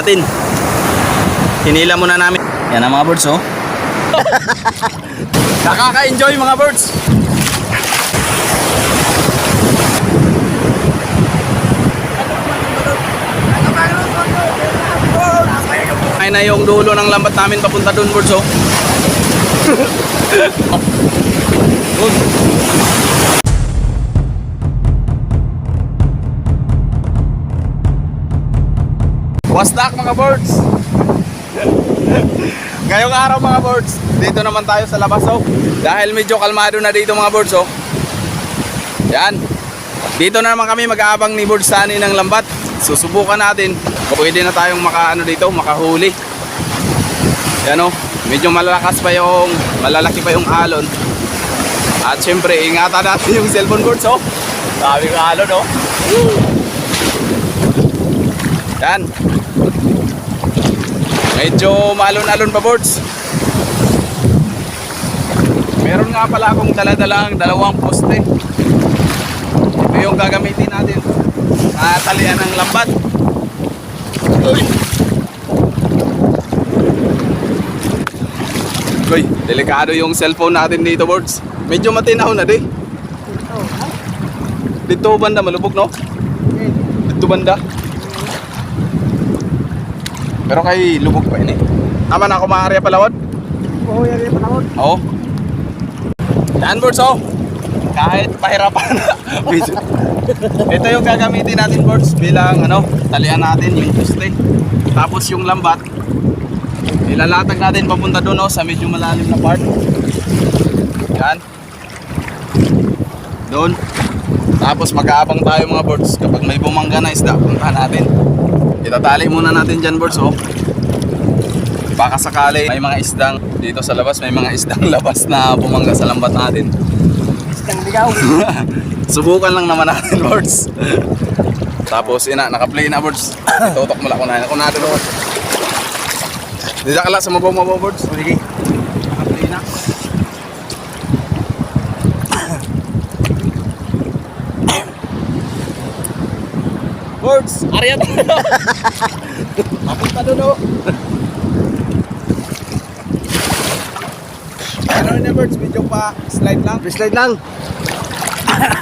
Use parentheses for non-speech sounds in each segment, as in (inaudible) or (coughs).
natin. Hinila muna namin. Yan ang mga birds, oh. (laughs) Nakaka-enjoy mga birds. Ay na yung dulo ng lambat namin papunta doon, birds, oh. (laughs) Good. Wasdak mga birds! Ngayong araw mga birds, dito naman tayo sa labas oh. Dahil medyo kalmado na dito mga birds oh. Yan. Dito na naman kami mag-aabang ni Birds Sunny ng lambat. Susubukan natin pwede na tayong makaano dito, makahuli. Yan oh. Medyo malalakas pa yung, malalaki pa yung alon. At syempre, ingatan natin yung cellphone birds oh. Sabi ng alon oh. Yan. Medyo maalon-alon pa boards. Meron nga pala akong daladalang dalawang poste. Ito yung gagamitin natin sa talian ng lambat. Uy! Uy, delikado yung cellphone natin dito boards. Medyo matinaw na di. Dito banda malubog no? Dito banda. Pero kay lubog pa ini. Tama na ako maaari palawad? Oo, yan yung panahon. Oo. Yan boards oh. Kahit pahirapan. (laughs) Ito yung gagamitin natin boards bilang ano, talian natin yung poste. Tapos yung lambat, ilalatag natin papunta doon oh, sa medyo malalim na part. Yan. Doon. Tapos mag-aabang tayo mga boards kapag may bumangga na isda, puntahan natin. Itatali muna natin dyan boards oh. Baka sakali may mga isdang dito sa labas, may mga (laughs) isdang labas na bumangga sa lambat natin. Isang ligaw. (laughs) Subukan lang naman natin (laughs) boards. Tapos ina, naka-play na boards. Itutok (coughs) mo lang kung na kung natin boards. Dito ka lang sa mabaw-mabaw boards. Sige. Naka-play na. Boards, area tayo. Papunta doon oh. Ano na birds, medyo pa slide lang. Slide lang.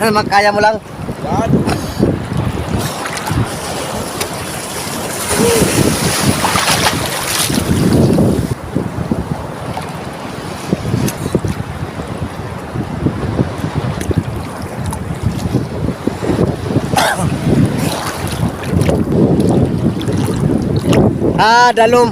(laughs) Magkaya mo lang. Yan. Ah, dalom.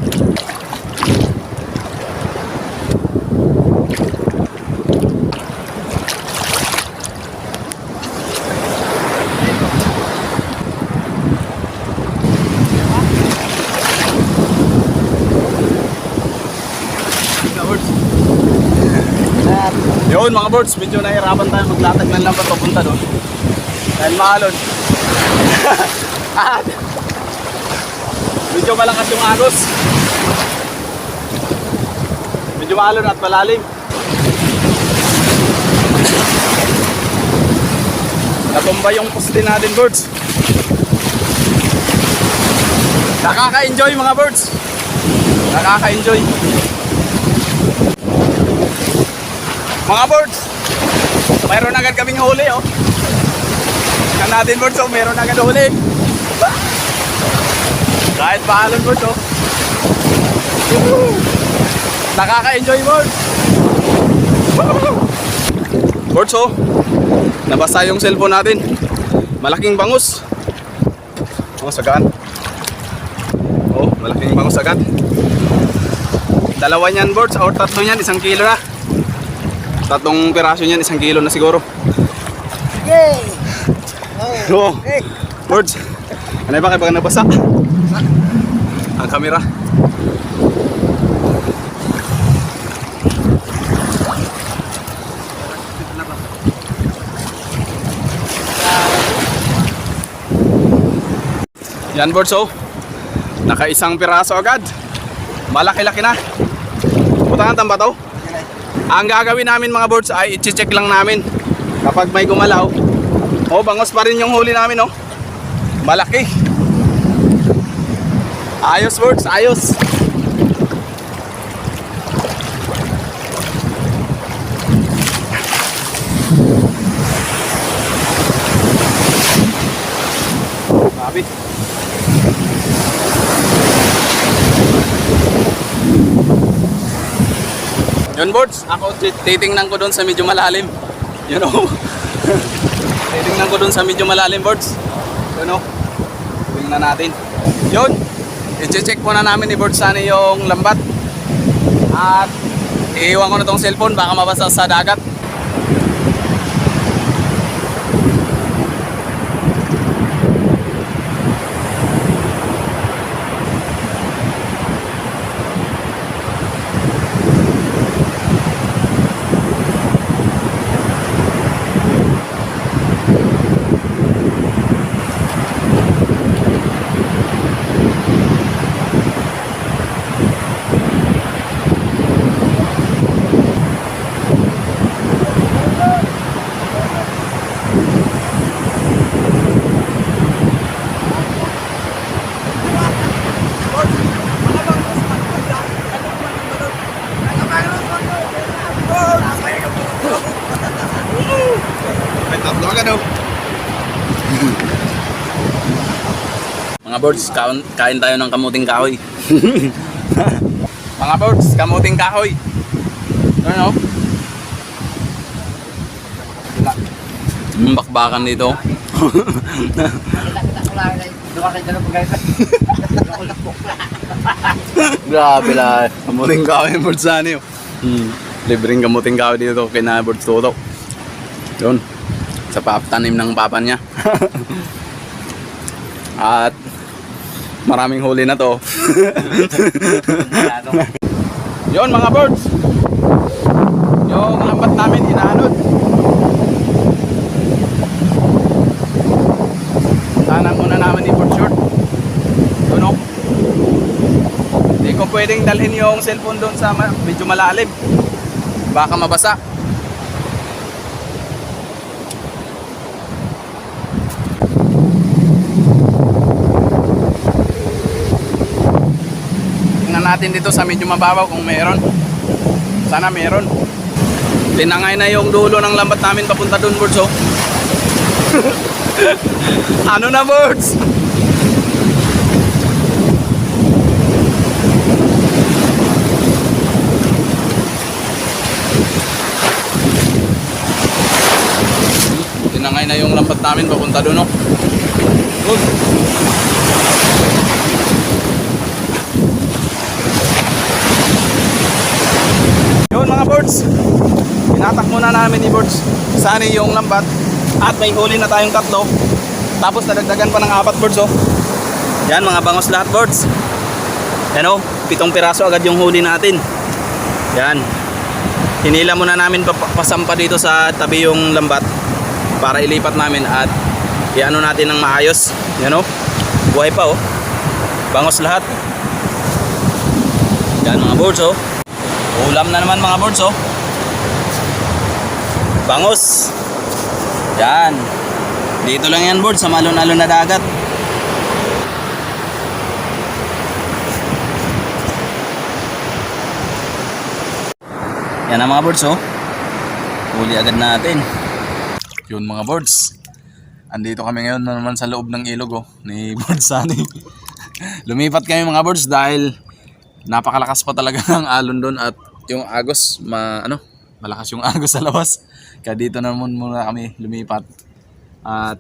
Ah, Yun mga birds, medyo nahirapan tayo maglatag ng lambat papunta doon. Dahil maalon. At (laughs) medyo malakas yung agos. Medyo maalon at malalim. Natumba yung poste natin birds. Nakaka-enjoy mga birds. Nakaka-enjoy. Mga birds, mayroon agad kaming huli, oh. Kan natin birds, oh, mayroon agad huli. Kahit birds, oh. Woohoo! Nakaka-enjoy. Woohoo! Birds, oh. Nabasa yung cellphone natin. Malaking bangus. Bangus agad. Oh, malaking bangus agad. Dalawa niyan birds, or tatlo niyan, isang kilo na. Tatlong piraso niyan, isang kilo na siguro. Yay! (laughs) Oh. Hey. Birds, ano ba kayo pag nabasa? Ang kamera. Yan birds oh. Naka isang piraso agad. Malaki-laki na. Putangan tamba to. Ang gagawin namin mga birds ay i-check lang namin kapag may gumalaw. Oh, bangos pa rin yung huli namin, oh. Malaki. Ayos, birds. Ayos. Grabe. Yun, Boards. Ako, ti- titingnan ko doon sa medyo malalim. You know? (laughs) titingnan ko doon sa medyo malalim, Boards. You know? Tingnan natin. Yun. I-check muna namin ni Boards sana yung lambat. At iiwan ko na tong cellphone. Baka mabasa sa dagat. May tatlo agad oh. Birds, kain, kain tayo ng kamuting kahoy. (laughs) Mga birds, kamuting kahoy. Ano? Yung bakbakan dito. (laughs) Grabe lang. kamuting kahoy birds sana yun. Hmm. Libreng kamuting kahoy dito kina birds toto. Yun. Sa paaptanim ng papa niya. (laughs) At maraming huli na to. (laughs) Yon mga birds. Yung lambat namin inaanod. Tanan muna namin ni bird short. Yun o. Hindi ko pwedeng dalhin yung cellphone doon sa medyo malalim. Baka mabasa. Natin dito sa medyo mababaw kung meron. Sana meron. Tinangay na yung dulo ng lambat namin papunta doon, birds, (laughs) ano na, birds? Tinangay na yung lambat namin papunta doon, oh. Good. Yun mga birds. Tinatak muna namin ni birds. Sani yung lambat. At may huli na tayong tatlo. Tapos nadagdagan pa ng apat birds oh. Yan mga bangos lahat birds. Yan oh, pitong piraso agad yung huli natin. Yan. Hinila muna namin pa- pasampa dito sa tabi yung lambat para ilipat namin at iano natin ng maayos. Yan oh. Buhay pa oh. Bangos lahat. Yan mga birds oh. Ulam na naman mga birds oh. Bangos. Yan. Dito lang yan birds sa malon-alon na dagat. Yan ang mga birds oh. Huli agad natin. Yun mga birds. Andito kami ngayon na naman sa loob ng ilog oh, ni (laughs) Birds Sunny. Lumipat kami mga birds dahil napakalakas pa talaga (laughs) ng alon doon at yung agos ma ano malakas yung (laughs) agos sa labas. Kaya dito naman muna kami lumipat. At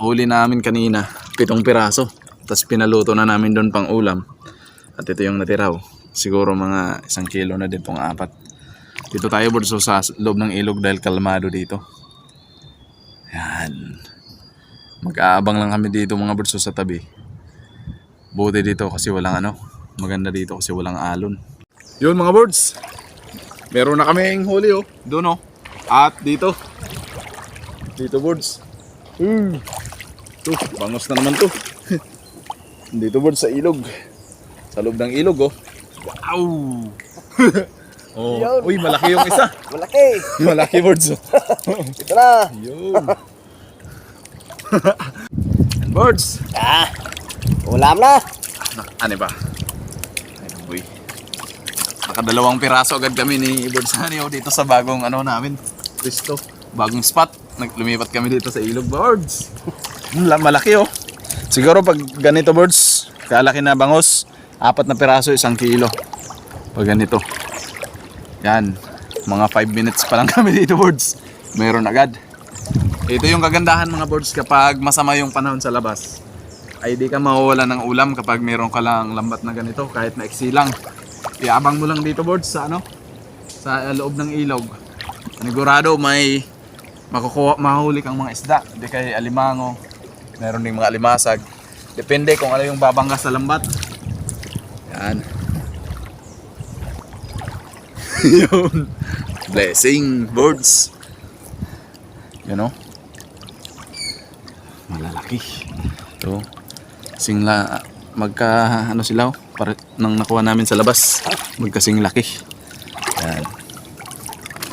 huli namin kanina pitong piraso. Tapos pinaluto na namin doon pang ulam. At ito yung natiraw. Siguro mga isang kilo na din tong apat. Dito tayo burso sa loob ng ilog dahil kalmado dito. Yan. Mag-aabang lang kami dito mga burso sa tabi. Buti dito kasi walang ano maganda dito kasi walang alon yun mga birds meron na kaming huli oh doon oh at dito dito birds hmm. to bangos na naman to (laughs) dito birds sa ilog sa loob ng ilog oh wow (laughs) oh Yun. uy malaki yung isa (laughs) Malaki. malaki birds oh Ito na. yun birds Ah. Ulam na. Nak- ano ba? Nakadalawang piraso agad kami ni Birdsani oh, dito sa bagong ano namin. Cristo. Bagong spot. Naglumipat kami dito sa Ilog Birds. La- (laughs) Malaki oh. Siguro pag ganito birds, kalaki na bangos, apat na piraso, isang kilo. Pag ganito. Yan. Mga 5 minutes pa lang (laughs) kami dito birds. Meron agad. Ito yung kagandahan mga birds kapag masama yung panahon sa labas. Ay di ka mawawala ng ulam kapag meron ka lang lambat na ganito kahit na iksi lang. Iabang mo lang dito birds sa ano sa loob ng ilog. Sigurado may makukuha mahuli kang mga isda. Hindi kay alimango. Meron ding mga alimasag. Depende kung ano yung babangga sa lambat. Yan. (laughs) Yun. Blessing birds. You know? Malalaki. So, singla magka ano sila oh, pare, nang nakuha namin sa labas. Magkasing laki. Yan.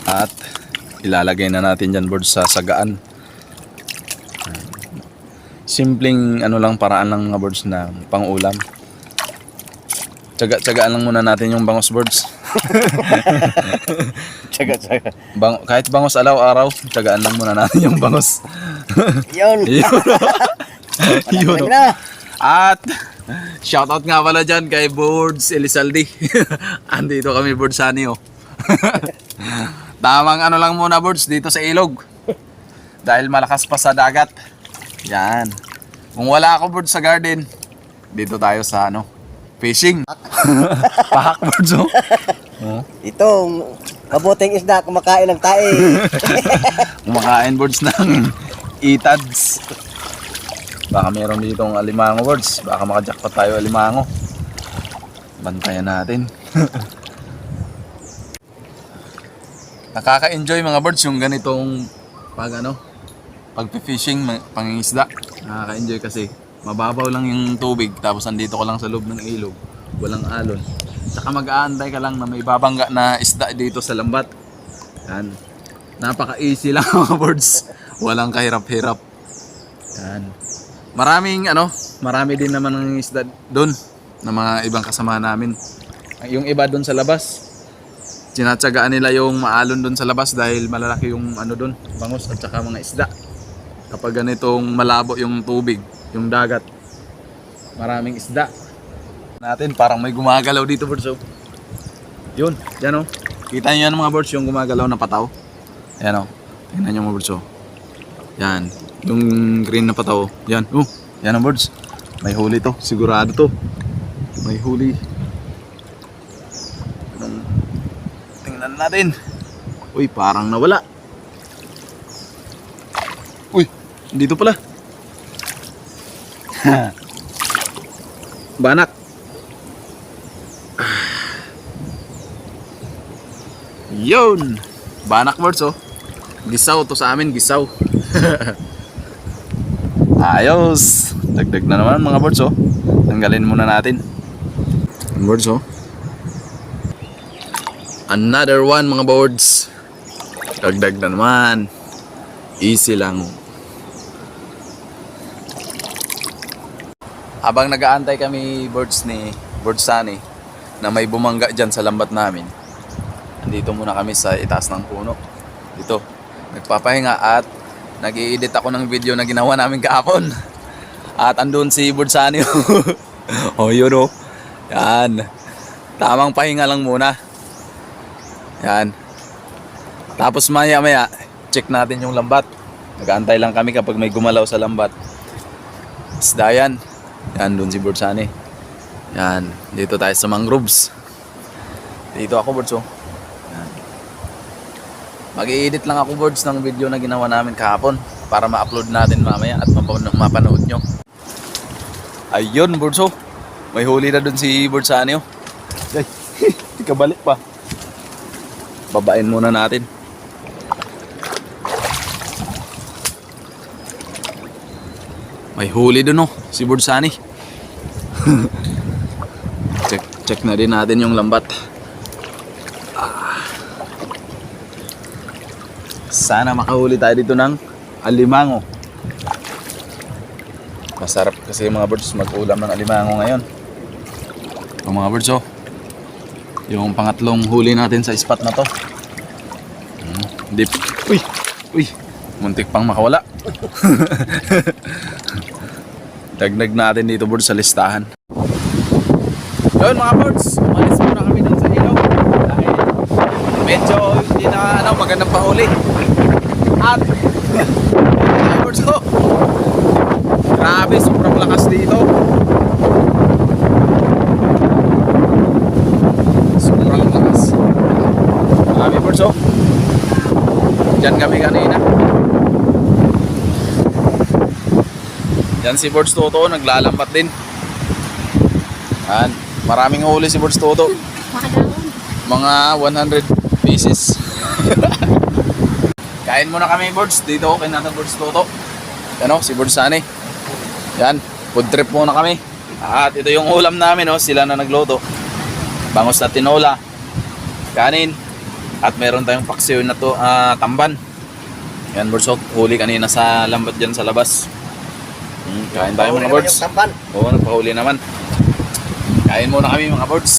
At ilalagay na natin dyan birds sa sagaan. Simpleng ano lang paraan lang mga birds na pang-ulam. Tsaga-tsagaan lang muna natin yung bangos birds. (laughs) Tsaga, tsaga. Bang, kahit bangos araw-araw, tsagaan lang muna natin yung bangos. Yun. (laughs) Yun. (laughs) Yun. At shoutout nga pala dyan kay Boards Elizalde. (laughs) Andito kami Boardsani oh. (laughs) Tamang ano lang muna Boards dito sa ilog. Dahil malakas pa sa dagat. Yan. Kung wala ako Boards sa garden, dito tayo sa ano, fishing. (laughs) Pahak Boards oh. oh. Ito, mabuting isda kumakain ng tae. Kumakain Boards ng itads. Baka meron ditong alimango Boards. Baka makajackpot tayo alimango. Bantayan natin. (laughs) Nakaka-enjoy mga birds yung ganitong pag ano, pag-fishing, pangingisda. Nakaka-enjoy kasi mababaw lang yung tubig tapos andito ka lang sa loob ng ilog. Walang alon. Tsaka mag-aantay ka lang na may babangga na isda dito sa lambat. Yan. Napaka-easy lang (laughs) mga birds. Walang kahirap-hirap. Yan. Maraming ano, marami din naman ng isda doon na mga ibang kasama namin. Yung iba doon sa labas, tinatsagaan nila yung maalon doon sa labas dahil malalaki yung ano doon, bangos at saka mga isda. Kapag ganitong malabo yung tubig, yung dagat, maraming isda. Natin parang may gumagalaw dito birds oh. Yun, yan oh. Kita niyo yan mga birds yung gumagalaw na pataw. Yan oh. Tingnan niyo mga birds oh. Yan, yung green na pataw. Yan, oh. Yan ang birds. May huli to, sigurado to. May huli. Tingnan natin. Uy, parang nawala. Uy, dito pala. (laughs) Banak. (sighs) Yun. Banak birds oh. Gisaw to sa amin, gisaw. (laughs) Ayos. Dagdag na naman mga birds oh. Tanggalin muna natin. Birds oh. Another one mga birds. Dagdag na naman. Easy lang. Habang nag-aantay kami birds ni Birds Sunny na may bumangga dyan sa lambat namin. Andito muna kami sa itaas ng puno. Dito. Nagpapahinga at nag-i-edit ako ng video na ginawa namin kahapon. At andun si Sunny. (laughs) oh, yun oh. Yan. Tamang pahinga lang muna. Yan. Tapos maya maya, check natin yung lambat. Nag-aantay lang kami kapag may gumalaw sa lambat. Isda yan. Yan, doon si Bursani. Yan, dito tayo sa mangroves. Dito ako. Yan. Mag-i-edit lang ako, Birds, ng video na ginawa namin kahapon para ma-upload natin mamaya at mapa- mapanood nyo. Ayun, Birds, oh. May huli na doon si Bursani, oh. Ay, (laughs) ikabalik pa. Babain muna natin. May huli dun oh, si Bursani. (laughs) check, check na din natin yung lambat. Sana makahuli tayo dito ng alimango. Masarap kasi mga birds mag-ulam ng alimango ngayon. Ito mga birds oh. Yung pangatlong huli natin sa spot na to. Hmm, Dip. Uy! Uy! Muntik pang makawala. (laughs) Dagdag natin dito birds sa listahan. Yun mga birds, umalis muna kami dun sa ilaw. Dahil medyo hindi na ano, magandang pahuli. At (laughs) birds oh. Grabe, sobrang lakas dito. Sobrang lakas. Grabe birds oh. Diyan kami kanina. Yan si Birds Toto, naglalambat din. Yan. Maraming huli si Birds Toto. Mga 100 pieces. (laughs) Kain muna kami Birds dito kay Nata Birds Toto. Yan o, si Birds Sunny. Yan, food trip muna kami. At ito yung ulam namin, oh, sila na nagluto. Bangos na tinola, kanin, at meron tayong paksiw na to, ah, tamban. Yan, Birds, oh, huli kanina sa lambat dyan sa labas. Hmm, kain tayo mga birds. Tamban. Oo, nagpahuli naman. Kain muna kami mga birds.